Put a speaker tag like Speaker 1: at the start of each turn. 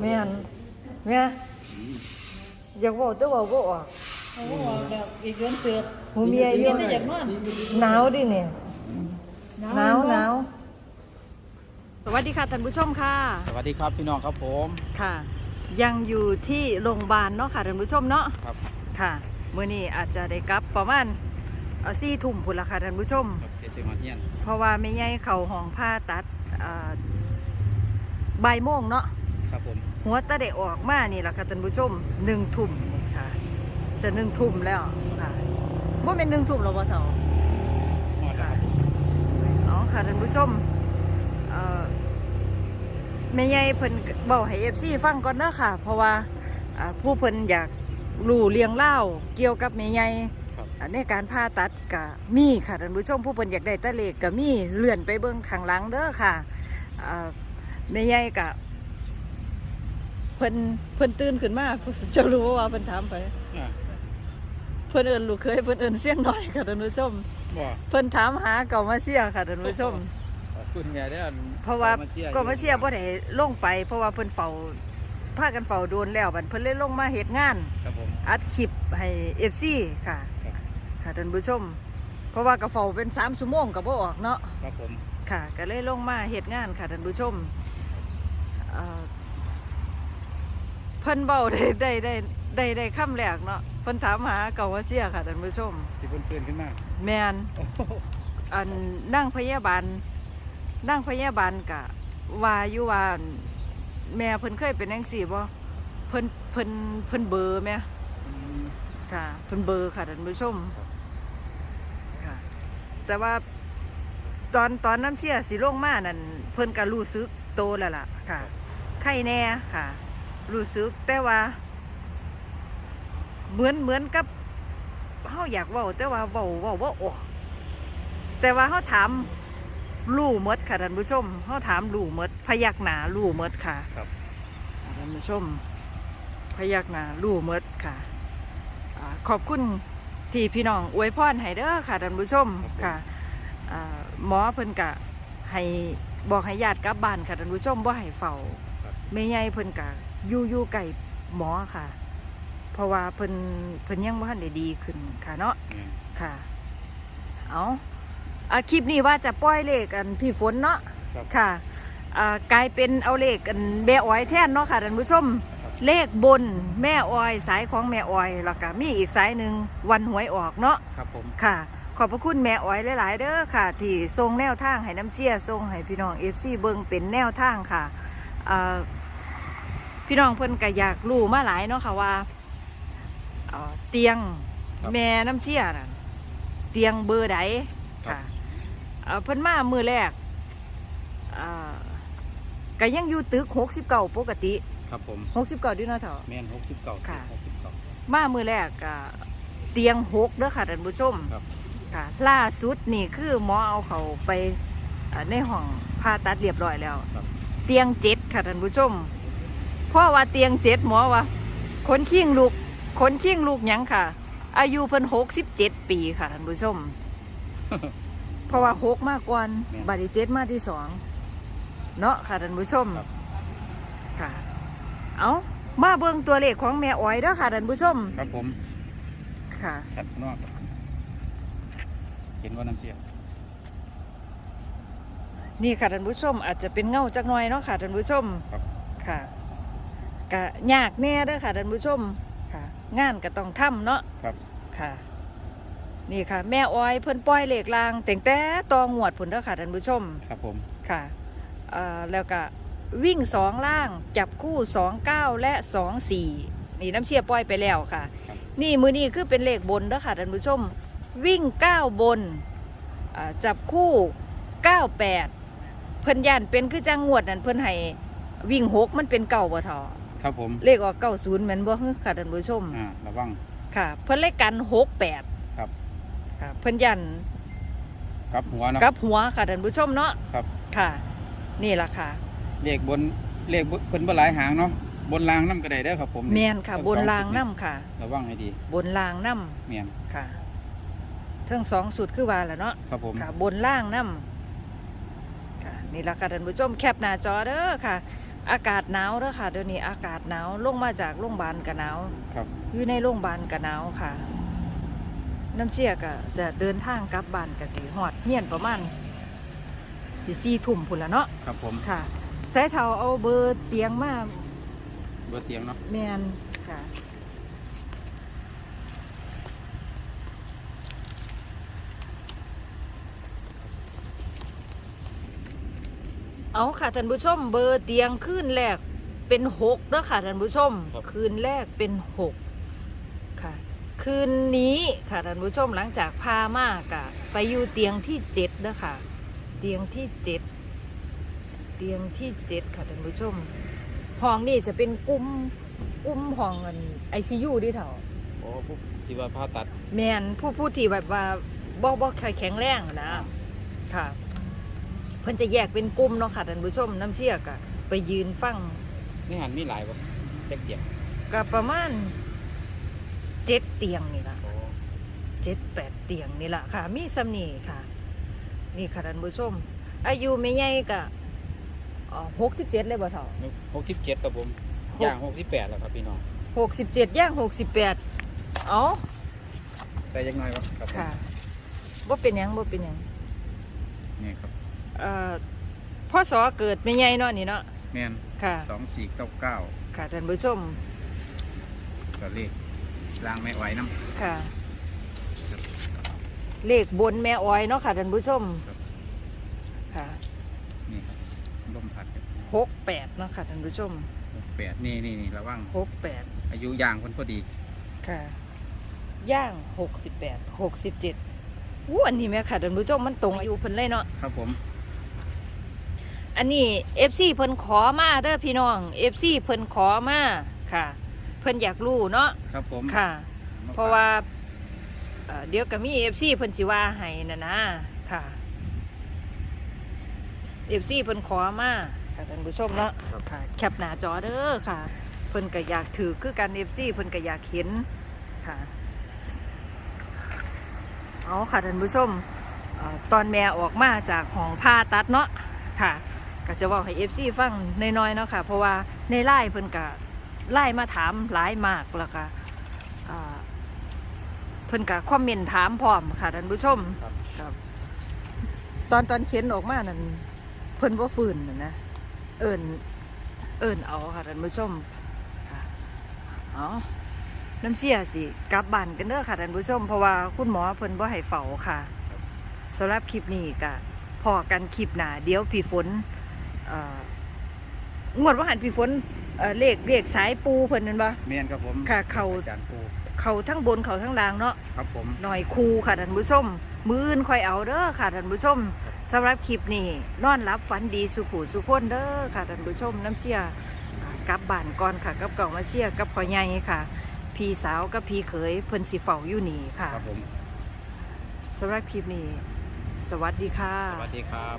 Speaker 1: แม่นแม่อยากเว้าแต่เว้าบ่ออก
Speaker 2: โอ้โหแบบอีกเดือนเติบ
Speaker 1: หูเมียอยู่
Speaker 2: เมียอยากนอน
Speaker 1: หนาวดิเนี่ยหนาวหนาวสวัสดีค่ะท่านผู้ชมค่ะ
Speaker 3: สวัสดีครับพี่น้องครับผม
Speaker 1: ค่ะ ยังอยู่ที่โรงพยาบาลเนาะค่ะท่านผู้ชมเนาะ
Speaker 3: ครับ
Speaker 1: ค่ะมื้อนี้อาจจะได้กลับประมาณสี่ทุ่มพุ่นละค่ะท่านผู้ชม
Speaker 3: ครับเจสิมาเฮียน
Speaker 1: เพราะว่าแม่ใหญ่เข้าห้องผ่าตัดอ่าบ่ายโมงเนาะ
Speaker 3: ครับผม
Speaker 1: หัวตาได้ออกมานี่ล่ะค่ะท่านผู้ชมหนึ่งทุ่มค่ะจะหนึ่งทุ่มแล้วค่ะว่าเป็นหนึ่งทุ่มหรอวะเสา
Speaker 3: ฮอดแล้วครับ
Speaker 1: อ๋อค่ะท่านผู้ชมเอ่อแม่ใหญ่เพิ่นเบาให้เอฟซีฟังก่อนเนาะค่ะ เพราะว่าอ่าผู้เพิ่นอยากรู้เรียงเล่าวเกี่ยวกับแม่ใหญ่
Speaker 3: ครับ
Speaker 1: อ่าในการผ่าตัดกะมีค่ะท่านผู้ชมผู้เพิ่นอยากได้ตะเลขกะมีเลื่อนไปเบิ่งข้างหลังเด้อค่ะอ่าแม่ใหญ่กะเพิ่นเพิ่นตื่นขึ้นมาจะรู้ว่าเพิ่นถามไป
Speaker 3: อ่า
Speaker 1: เพิ่นเอิ้นลูกเคยเพิ่นเอิ้นเสียงหน่อยค่ะท่านผู้ชม
Speaker 3: บ่
Speaker 1: เพิ่นถามหาเก่ามาเสียค่ะท่านผู้ชม
Speaker 3: ขอบคุณแม่เด้อ
Speaker 1: เพราะว่า
Speaker 3: มาชียร์
Speaker 1: ก็มาเชียร์บ่ได้ลงไป เพราะว่าเพิ่นเฝ้าพากันเฝ้าโดนแล้วบัดเพิ่นเลยลงมาเฮ็ดงาน
Speaker 3: ครับผม
Speaker 1: อัดคลิปให้ FC ค่ะ
Speaker 3: ครับ
Speaker 1: ค่ะท่านผู้ชม เพราะว่าก็เฝ้าเป็น3ชั่วโมงก็บ่ออกเนาะ
Speaker 3: ครับผม
Speaker 1: ค่ะก็เลยลงมาเฮ็ดงานค่ะท่านผู้ชมเอ่อ เพิ่นเว้าได้ได้ได้ได้ได้คำแรกเนาะเพิ่นถามหาเก่ามาเชียร์ค่ะท่านผู้ชม
Speaker 3: ที่เพิ่นเพื่อนขึ้นมา
Speaker 1: แมน
Speaker 3: โอ้โห
Speaker 1: อันนั่งพยาบาลนั่งพยาบาลกะว่าอยู่ว่าอั่นแม่เพิ่นเคยเป็นจังซี่บ่เพิ่นเพิ่นเพิ่นเบอร์แม่
Speaker 3: อืม
Speaker 1: ค่ะเพิ่นเบอร์ค่ะท่านผู้ชม
Speaker 3: ครับ
Speaker 1: ค่ะ แต่ว่าตอนตอนน้ำเชี่ยสิลงมานั่นเพิ่นก็รู้สึกโตแล้วล่ะค่ะไข้แน่ค่ะ รู้สึกแต่ว่า เหมือนเหมือนกับเฮาอยากเว้าแต่ว่าเว้าเว้าบ่ออกแต่ว่าเขาถามลู่หมดค่ะท่านผู้ชมเขาถามลู่หมด พยักหนาลู่หมดค่ะ
Speaker 3: ครับ
Speaker 1: ท่านผู้ชม พยักหนาลู่หมดค่ะอาขอบคุณที่พี่น้องอวยพรให้เด้อค่ะท่านผู้ชมค่ะอ่าหมอเพิ่นกะให้บอกให้ญาติกลับบ้านค่ะท่านผู้ชมบ่ให้เฝ้า
Speaker 3: ครับ
Speaker 1: แม่ใหญ่เพิ่นกะ อยู่อยู่ไก่หมอค่ะ เพราะว่าเพิ่นเพิ่นยังบ่ทันได้ดีขึ้นค่ะเนาะ
Speaker 3: แม่น
Speaker 1: ค่ะ เอาอะคลิปนี้ว่าจะปล่อยเลขกันพี่ฝนเนาะ
Speaker 3: ครับ
Speaker 1: ค่ะอ่ากลายเป็นเอาเลขกันแม่อ้อยแทนเนาะค่ะท่านผู้ชม
Speaker 3: ครับ
Speaker 1: เลขบนแม่อ้อยสายของแม่อ้อยแล้วก็มีอีกสายหนึ่งวันหวยออกเนาะ
Speaker 3: ครับผม
Speaker 1: ค่ะ ขอบพระคุณแม่อ้อยหลาย ๆ เด้อค่ะ ที่ทรงแนวทางให้น้ำเชี่ยทรงให้พี่น้องเอฟซีเบิงเป็นแนวทางค่ะอ่า พี่น้องเพิ่นก็อยากรู้มาหลายเนาะค่ะว่าเอ่อเตียง
Speaker 3: ครับ
Speaker 1: แม่น้ำเชี่ยน่ะเตียงเบอร์ใด
Speaker 3: ครับ
Speaker 1: ค่ะเอ่อเพิ่นมามือแรกอ่าก็ยังอยู่ตึกหกสิบเก้าปกติ
Speaker 3: ครับผม
Speaker 1: หกสิบเก้าด้วยเนาะเถอะ
Speaker 3: แม่น69
Speaker 1: ค่ะ
Speaker 3: 69
Speaker 1: มามือแรกก็เตียงหกเด้อค่ะท่านผู้ชม
Speaker 3: ครับ
Speaker 1: ค่ะ ล่าสุดนี่คือหมอเอาเขาไปอ่าในห้องผ่าตัดเรียบร้อยแล้ว
Speaker 3: ครับ
Speaker 1: เตียงเจ็ดค่ะท่านผู้ชมเพราะว่าเตียงเจ็ดหมอว่าคนขี้งลูกคนขี้งลูกหยังค่ะ อายุเพิ่นหกสิบเจ็ดปีค่ะท่านผู้ชม เพราะว่าหกมากกว่า
Speaker 3: แม่น
Speaker 1: บาดนี้เจ็ดมาที่สองเนาะค่ะท่านผู้ชม
Speaker 3: ครับ
Speaker 1: ค่ะ เอามาเบิ่งตัวเลขของแม่อ้อยเด้อค่ะท่านผู้ชม
Speaker 3: ครับผม
Speaker 1: ค่ะ
Speaker 3: ชัดนอกเห็นว่าน้ำเชี่ย
Speaker 1: นี่ค่ะท่านผู้ชมอาจจะเป็นเงาจักหน่อยเนาะค่ะท่านผู้ชม
Speaker 3: ครับ
Speaker 1: ค่ะ กะยากแน่เด้อค่ะท่านผู้ชมค่ะ งานก็ต้องทำเนาะ
Speaker 3: ครับ
Speaker 1: ค่ะ นี่ค่ะ แม่อ้อยเพิ่นปล่อยเลขลางแต่งแต่ตองหวดผลเด้อค่ะท่านผู้ชม
Speaker 3: ครับผม
Speaker 1: ค่ะเอ่อแล้วก็วิ่งสองล่างจับคู่สองเก้าและสองสี่นี่น้ำเชียร์ปล่อยไปแล้วค่ะ
Speaker 3: ครับ
Speaker 1: นี่มือนี้คือเป็นเลขบนเด้อค่ะท่านผู้ชม วิ่งเก้าบนอ่าจับคู่เก้าแปดเพิ่นยันเป็นคือจังงวดนั่นเพิ่นให้วิ่งหกมันเป็นเก่าบ่ทอ
Speaker 3: ครับผม
Speaker 1: เลขออกเก้าศูนย์แม่นบ่ฮึค่ะท่านผู้ชม
Speaker 3: อ่าระวัง
Speaker 1: ค่ะ เพิ่นเลขกันหกแปด
Speaker 3: ครับ
Speaker 1: ค่ะเพิ่นยัน
Speaker 3: กลับหัวเนาะ
Speaker 1: กับหัวค่ะท่านผู้ชมเนาะ
Speaker 3: ครับ
Speaker 1: ค่ะ นี่ล่ะค่ะ
Speaker 3: เลขบนเลขบนเพิ่นบ่หลายหางเนาะบนรางน้ำก็ได้เด้อครับผม
Speaker 1: แม่นค่ะ
Speaker 3: ทั้
Speaker 1: บน
Speaker 3: สอ
Speaker 1: ราง
Speaker 3: สุด
Speaker 1: น้ำค่ะ
Speaker 3: ระวังให้ดี
Speaker 1: บนรางน้
Speaker 3: แม่นำ
Speaker 1: ค่ะทั้งสองสุดคือว่าแหละเนาะ
Speaker 3: ครับผม
Speaker 1: ค่ะ บนล่างน้ำค่ะนี่ละค่ะท่านผู้ชมแคปหน้าจอเด้อค่ะ อากาศหนาวเด้อค่ะเดี๋ยวนี้อากาศหนาวลงมาจากโรงพยาบาลก็หนาว
Speaker 3: ครับ
Speaker 1: อยู่ในโรงพยาบาลก็หนาวค่ะ น้ำเชี่ยก็จะเดินทางกลับบ้านก็สิฮอดเฮียนประมาณสิสี่ทุ่มพุ่นละเนาะ
Speaker 3: ครับผม
Speaker 1: ค่ะสายเทาเอาเบอร์เตียงมา
Speaker 3: เบอร์เตียงเนาะ
Speaker 1: แมนค่ะ เอาค่ะท่านผู้ชมเบอร์เตียงคืนแรกเป็นหกเด้อค่ะท่านผู้ชมคืนแรกเป็นหกค่ะ คืนนี้ค่ะท่านผู้ชมหลังจากพามากะไปอยู่เตียงที่เจ็ดเด้อค่ะ เตียงที่เจ็ดเตียงที่เจ็ดค่ะท่านผู้ชมห้องนี่จะเป็นกลุ่มกลุ่มห้องไอซียูดิเถา
Speaker 3: โอ้พวกที่ว่าผ่าตัด
Speaker 1: แมนผู้ผู้ที่แบบว่าบ่บ่ค่อยแข็งแรงนะค่ะ เพิ่นจะแยกเป็นกลุ่มเนาะค่ะท่านผู้ชมน้ำเชี่ยกะไปยืนฟัง
Speaker 3: นี่หันมีหลายบ่แจ็คเตียง
Speaker 1: ก็ประมาณเจ็ดเตียงนี่ล่ะ
Speaker 3: โอ้
Speaker 1: เจ็ดแปดเตียงนี่ล่ะค่ะ มีสำนีค่ะ นี่ค่ะท่านผู้ชม อายุไม่ใหญ่กะหกสิบเจ็ดเลยบ่เถา
Speaker 3: หกสิบเจ็ดครับผม
Speaker 1: หก
Speaker 3: ย่างหกสิบแปดแล้วครับพี่น้อง
Speaker 1: หกสิบเจ็ดย่างหกสิบแปดเอ๋อ
Speaker 3: ใส่ยังน้อยวะครับผม
Speaker 1: ค่ะบ่เป็นหยังบ่เป็นหยัง
Speaker 3: นี่ครับ
Speaker 1: เอ่อพ่อสอเกิดไม่ใหญ่เนาะนี่เนาะ
Speaker 3: แมน
Speaker 1: ค่ะ
Speaker 3: สองสี่เก้าเก้า
Speaker 1: ค่ะท่านผู้ชม
Speaker 3: ก็เลขรางไม่ไหวน้ำ
Speaker 1: ค่ะ เลขบนแม่อ้อยเนาะค่ะท่านผู้ชม
Speaker 3: ครับ
Speaker 1: ค่ะ
Speaker 3: นี่ครับลมพัด
Speaker 1: หกแปดเนาะค่ะท่านผู้ชม
Speaker 3: หกแปดนี่นี่นี่ระวัง
Speaker 1: หกแปด
Speaker 3: อายุย่างคนพอดี
Speaker 1: ค่ะ ย่างหกสิบแปดหกสิบเจ็ดอู้อันนี้แม่ค่ะท่านผู้ชมมันตรงอายุเพิ่นเลยเนาะ
Speaker 3: ครับผม
Speaker 1: อันนี้เอฟซีเพิ่นขอมาเด้อพี่น้องเอฟซีเพิ่นขอมาค่ะ เพิ่นอยากรู้เนาะ
Speaker 3: ครับผม
Speaker 1: ค่ะ
Speaker 3: ม
Speaker 1: เพราะว่าเอ่อเดี๋ยวก็มีเอฟซีเพิ่นสิว่าให้นะนะค่ะเอฟซีเพิ่นขอมาค่ะท่านผู้ชมเนาะ
Speaker 3: ครับ
Speaker 1: ค่ะแคปหน้าจอเด้อค่ะ เพิ่นก็อยากถือคือกันเอฟซีเพิ่นก็อยากเห็นค่ะเอาค่ะท่านผู้ชมเอ่อตอนแม่ออกมาจากห้องผ่าตัดเนาะค่ะ ก็จะบอกให้เอฟซีฟังน้อยๆเนาะค่ะ เพราะว่าในไล่เพิ่นก็ไล่มาถามหลายมากแล้วก็อ่าเพิ่นก็คอมเมนต์ถามพร้อมค่ะท่านผู้ชม
Speaker 3: ครับ
Speaker 1: ครับตอนตอนเข็นออกมานั่นเพิ่นว่าฟื้นน่ะนะเอิญเอิญเอาค่ะท่านผู้ชมค่ะเอาน้ำเสียสิกลับบ้านกันเด้อค่ะท่านผู้ชม เพราะว่าคุณหมอเพิ่นบ่ให้เฝ้าค่ะสำหรับคลิปนี้ก็พอกันคลิปหน้าเดี๋ยวพี่ฝนเอ่อ งวดว่าหันพี่ฝนเอ่อเลขเลขสายปูเพิ่นนั่นบ่
Speaker 3: แมนครับผม
Speaker 1: ค่ะเขา
Speaker 3: อาจารย์ปู
Speaker 1: เขาทั้งบนเขาทั้งล่างเนาะ
Speaker 3: ครับผม
Speaker 1: หน่อยคูค่ะท่านผู้ชมมืออื่นคอยเอาเด้อค่ะท่านผู้ชมสำหรับคลิปนี้นอนรับฝันดีสุขูสุขคนเด้อค่ะท่านผู้ชมน้ำเชียกลับบ้านก่อนค่ะกับเก่ามาเชียกับพ่อใหญ่ค่ะ พี่สาวกับพี่เขยเพิ่นสิเฝ้าอยู่นี่ค่ะ
Speaker 3: ครับผม
Speaker 1: สำหรับคลิปนี้ สวัสดีค่ะ
Speaker 3: สวัสดีครับ